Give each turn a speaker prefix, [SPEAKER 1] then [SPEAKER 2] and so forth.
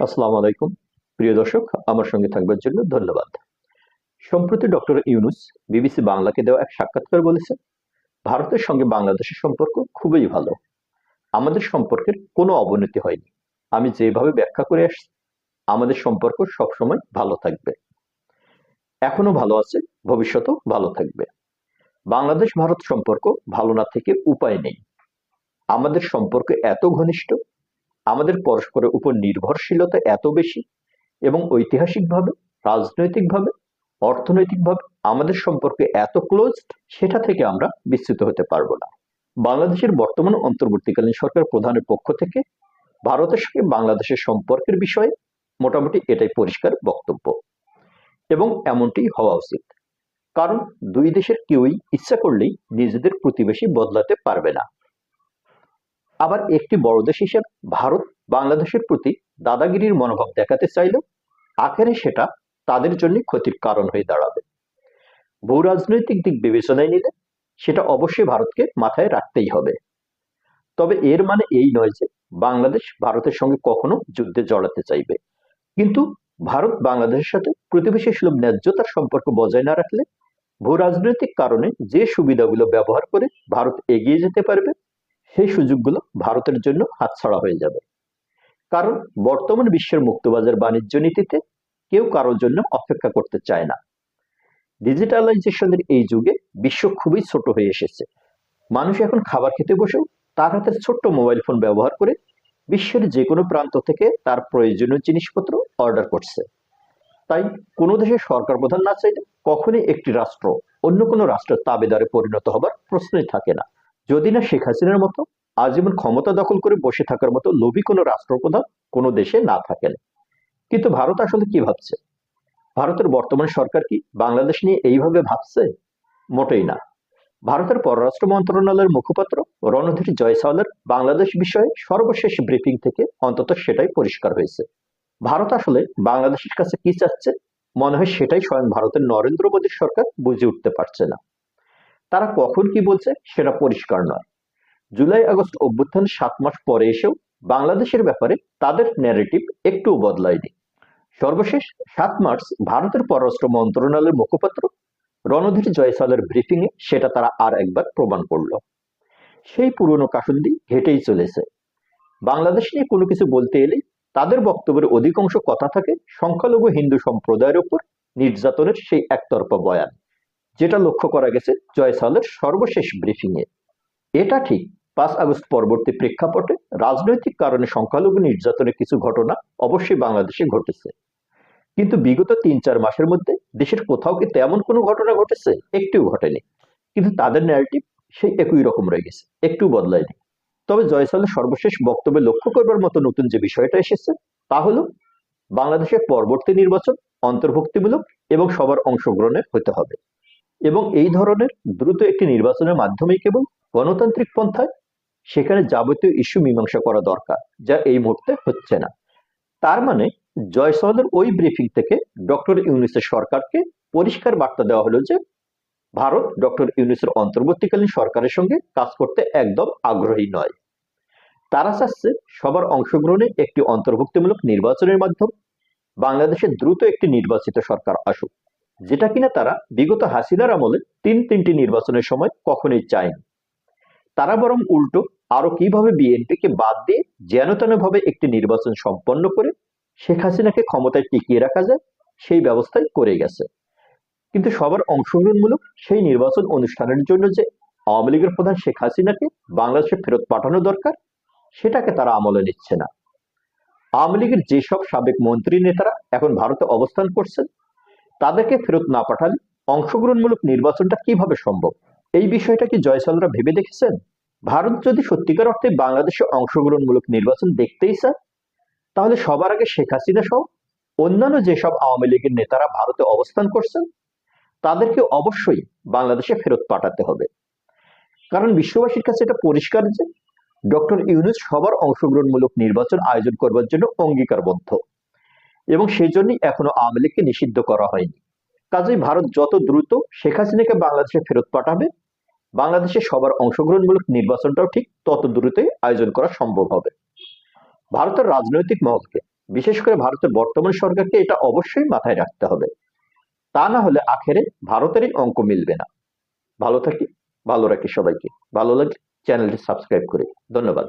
[SPEAKER 1] আসসালামু আলাইকুম। প্রিয় দর্শক, আমার সঙ্গে থাকবার জন্য ধন্যবাদ। সম্প্রতি ডক্টর ইউনুস বিবিসি বাংলাকে দেওয়া এক সাক্ষাৎকার বলেছেন, ভারতের সঙ্গে বাংলাদেশের সম্পর্ক খুবই ভালো। আমাদের সম্পর্কের কোনো অবনতি হয়নি। আমি যেভাবে ব্যাখ্যা করে আসছি, আমাদের সম্পর্ক সবসময় ভালো থাকবে। এখনও ভালো আছে, ভবিষ্যতেও ভালো থাকবে। বাংলাদেশ ভারত সম্পর্ক ভালো না থেকে উপায় নেই। আমাদের সম্পর্ক এত ঘনিষ্ঠ আমাদের পরস্পরের উপর নির্ভরশীলতা এত বেশি এবং ঐতিহাসিকভাবে, রাজনৈতিকভাবে, অর্থনৈতিকভাবে আমাদের সম্পর্কে এত ক্লোজড সেটা থেকে আমরা বিস্তৃত হতে পারব না। বাংলাদেশের বর্তমান অন্তর্বর্তীকালীন সরকার প্রধানের পক্ষ থেকে ভারতের সঙ্গে বাংলাদেশের সম্পর্কের বিষয়ে মোটামুটি এটাই পরিষ্কার বক্তব্য। এবং এমনটি হওয়া উচিত। কারণ দুই দেশের কেউই ইচ্ছা করলেই নিজেদের প্রতিবেশী বদলাতে পারবে না। আবার একটি বড় দেশ হিসেবে ভারত বাংলাদেশের প্রতি দাদাগিরির মনোভাব দেখাতে চাইলেও আখেরে সেটা তাদের জন্য ক্ষতির কারণ হয়ে দাঁড়াবে। ভূ রাজনৈতিক দিক বিবেচনায় নিলে সেটা অবশ্যই ভারতকে মাথায় রাখতেই হবে। তবে এর মানে এই নয় যে বাংলাদেশ ভারতের সঙ্গে কখনো যুদ্ধে জড়াতে চাইবে। কিন্তু ভারত বাংলাদেশের সাথে প্রতিবেশী সুলভ ন্যায্যতার সম্পর্ক বজায় না রাখলে ভূ রাজনৈতিক কারণে যে সুবিধাগুলো ব্যবহার করে ভারত এগিয়ে যেতে পারবে সেই সুযোগগুলো ভারতের জন্য হাতছাড়া হয়ে যাবে। কারণ বর্তমান বিশ্বের মুক্তবাজার বাণিজ্য নীতিতে কেউ কারোর জন্য অপেক্ষা করতে চায় না। ডিজিটালাইজেশনের এই যুগে বিশ্ব খুবই ছোট হয়ে এসেছে। মানুষ এখন খাবার খেতে বসেও তার হাতের ছোট্ট মোবাইল ফোন ব্যবহার করে বিশ্বের যে কোনো প্রান্ত থেকে তার প্রয়োজনীয় জিনিসপত্র অর্ডার করছে। তাই কোনো দেশের সরকার প্রধান না চাইলে কখনই একটি রাষ্ট্র অন্য কোনো রাষ্ট্রের তাবেদারে পরিণত হবার প্রশ্নই থাকে না। যদি না শেখ হাসিনার মতো আজীবন ক্ষমতা দখল করে বসে থাকার মতো লোভী কোনো রাষ্ট্রপ্রধান কোনো দেশে না থাকেন। কিন্তু ভারত আসলে কি ভাবছে? ভারতের বর্তমান সরকার কি বাংলাদেশ নিয়ে এইভাবে ভাবছে? মোটেই না। ভারতের পররাষ্ট্র মন্ত্রণালয়ের মুখপাত্র রণধীর জয়সওয়ালের বাংলাদেশ বিষয়ে সর্বশেষ ব্রিফিং থেকে অন্তত সেটাই পরিষ্কার হয়েছে। ভারত আসলে বাংলাদেশের কাছে কি চাচ্ছে? মনে হয় সেটাই স্বয়ং ভারতের নরেন্দ্র মোদীর সরকার বুঝে উঠতে পারছে না। তারা কখন কি বলছে সেটা পরিষ্কার নয়। জুলাই আগস্ট অভ্যুত্থান সাত মাস পরে এসেও বাংলাদেশের ব্যাপারে তাদের ন্যারেটিভ একটুও বদলায়নি। সর্বশেষ সাত মার্চ ভারতের পররাষ্ট্র মন্ত্রণালয়ের মুখপাত্র রণধীর জয়সালের ব্রিফিং এ সেটা তারা আর একবার প্রমাণ করল। সেই পুরনো কাসুন্দি ঘেটেই চলেছে। বাংলাদেশ নিয়ে কোনো কিছু বলতে এলেই তাদের বক্তব্যের অধিকাংশ কথা থাকে সংখ্যালঘু হিন্দু সম্প্রদায়ের উপর নির্যাতনের সেই একতরফা বয়ান। যেটা লক্ষ্য করা গেছে জয়সালের সর্বশেষ ব্রিফিং এ। এটা ঠিক পাঁচ আগস্ট পরবর্তী প্রেক্ষাপটে রাজনৈতিক কারণে সংখ্যালঘু নির্যাতনের কিছু ঘটনা অবশ্যই বাংলাদেশে ঘটেছে। কিন্তু বিগত তিন চার মাসের মধ্যে দেশের কোথাও কি তেমন কোনো ঘটনা ঘটেছে? একটিও ঘটেনি। কিন্তু তাদের ন্যারেটিভ সেই একই রকম রয়ে গেছে একটু বদলায়নি। তবে জয়সালের সর্বশেষ বক্তব্যে লক্ষ্য করবার মতো নতুন যে বিষয়টা এসেছে, তা হলো বাংলাদেশের পরবর্তী নির্বাচন অন্তর্ভুক্তিমূলক এবং সবার অংশগ্রহণে হতে হবে। এবং এই ধরনের দ্রুত একটি নির্বাচনের মাধ্যমেই কেবল গণতান্ত্রিক পন্থায় সেখানে যাবতীয় ইস্যু মীমাংসা করা দরকার, যা এই মুহূর্তে হচ্ছে না। তার মানে জয়সওয়ালের ওই ব্রিফিং থেকে ডক্টর ইউনিসের সরকারকে পরিষ্কার বার্তা দেওয়া হলো যে, ভারত ডক্টর ইউনিসের অন্তর্বর্তীকালীন সরকারের সঙ্গে কাজ করতে একদম আগ্রহী নয়। তারা চাচ্ছে সবার অংশগ্রহণে একটি অন্তর্ভুক্তিমূলক নির্বাচনের মাধ্যমে বাংলাদেশে দ্রুত একটি নির্বাচিত সরকার আসুক। যেটা কিনা তারা বিগত হাসিনার আমলে তিন তিনটি নির্বাচনের সময় কখনোই চায়নি। তারা বরং উল্টো আরও কীভাবে বিএনপিকে বাদ দিয়ে যেন ভাবে একটি নির্বাচন সম্পন্ন করে শেখ হাসিনাকে ক্ষমতায় টিকিয়ে রাখা যায়, সেই ব্যবস্থাই করে গেছে। কিন্তু সবার অংশগ্রহণমূলক সেই নির্বাচন অনুষ্ঠানের জন্য যে আওয়ামী লীগের প্রধান শেখ হাসিনাকে বাংলাদেশে ফেরত পাঠানো দরকার, সেটাকে তারা আমলে নিচ্ছে না। আওয়ামী লীগের যেসব সাবেক মন্ত্রী নেতারা এখন ভারতে অবস্থান করছেন তাদেরকে ফেরত না পাঠালে অংশগ্রহণমূলক নির্বাচনটা কীভাবে সম্ভব? এই বিষয়টা কি জয়সালরা ভেবে দেখেছেন? ভারত যদি সত্যিকার অর্থে বাংলাদেশে অংশগ্রহণমূলক নির্বাচন দেখতেই চায়, তাহলে সবার আগে শেখ হাসিনা সহ অন্যান্য যেসব আওয়ামী লীগের নেতারা ভারতে অবস্থান করছেন, তাদেরকে অবশ্যই বাংলাদেশে ফেরত পাঠাতে হবে। কারণ বিশ্ববাসীর কাছে এটা পরিষ্কার যে, ডক্টর ইউনুস সবার অংশগ্রহণমূলক নির্বাচন আয়োজন করবার জন্য অঙ্গীকারবদ্ধ। এবং সেই জন্যই এখনও আওয়ামী লীগকে নিষিদ্ধ করা হয়নি। কাজেই ভারত যত দ্রুত শেখ হাসিনাকে বাংলাদেশে ফেরত পাঠাবে, বাংলাদেশে সবার অংশগ্রহণমূলক নির্বাচনটাও ঠিক তত দ্রুতই আয়োজন করা সম্ভব হবে। ভারতের রাজনৈতিক মহলকে, বিশেষ করে ভারতের বর্তমান সরকারকে এটা অবশ্যই মাথায় রাখতে হবে। তা না হলে আখেরে ভারতেরই অঙ্ক মিলবে না। ভালো থাকি, ভালো রাখি সবাইকে। ভালো লাগলে চ্যানেলটি সাবস্ক্রাইব করে ধন্যবাদ।